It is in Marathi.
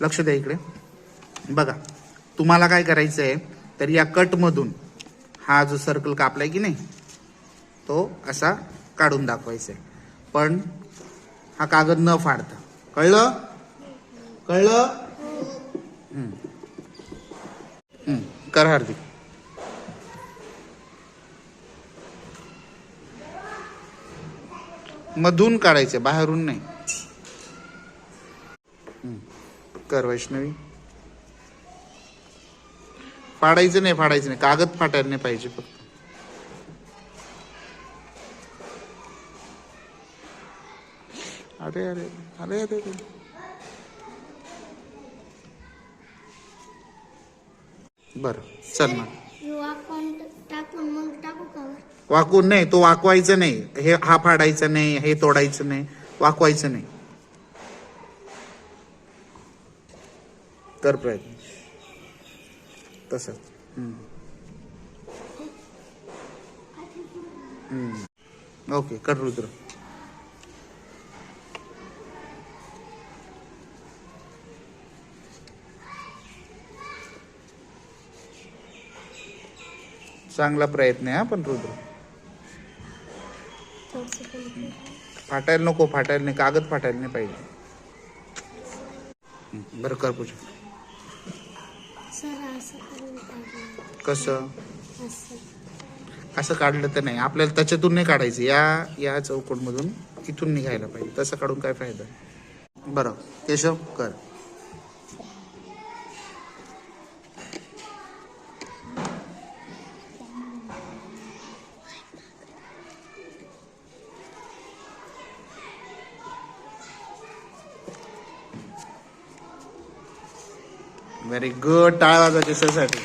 लक्ष द्या इकडे. बघा तुम्हाला काय करायचं आहे तर या कटमधून हा जो सर्कल कापलाय की नाही तो असा काढून दाखवायचा आहे पण हा कागद न फाडता. कळलं? कळलं? कर हार्दिक. मधून काढायचे बाहेरून नाही. कर वैष्णवी. फाडायचं नाही फाडायचं नाही. कागद फाटायला नाही पाहिजे फक्त. अरे अरे अरे अरे अरे. बरं चल मग? वाकून नाही तो वाकवायचं नाही. हे हा फाडायचा नाही हे तोडायचं नाही वाकवायचं नाही. कर प्रयत्न. तसंच. ओके कर रुद्र. चांगला प्रयत्न आहे हा पण रुद्र. फाटायला नको फाटायला नाही कागद फाटायला नाही पाहिजे. बरं कर पूजा. कसं? असं काढलं तर नाही. आपल्याला त्याच्यातून नाही काढायचं. या या चौकोनमधून इथून निघायला पाहिजे. तसं काढून काय फायदा? बरं. केशव कर. व्हेरी गुड टाळा वाजवा केशवसाठी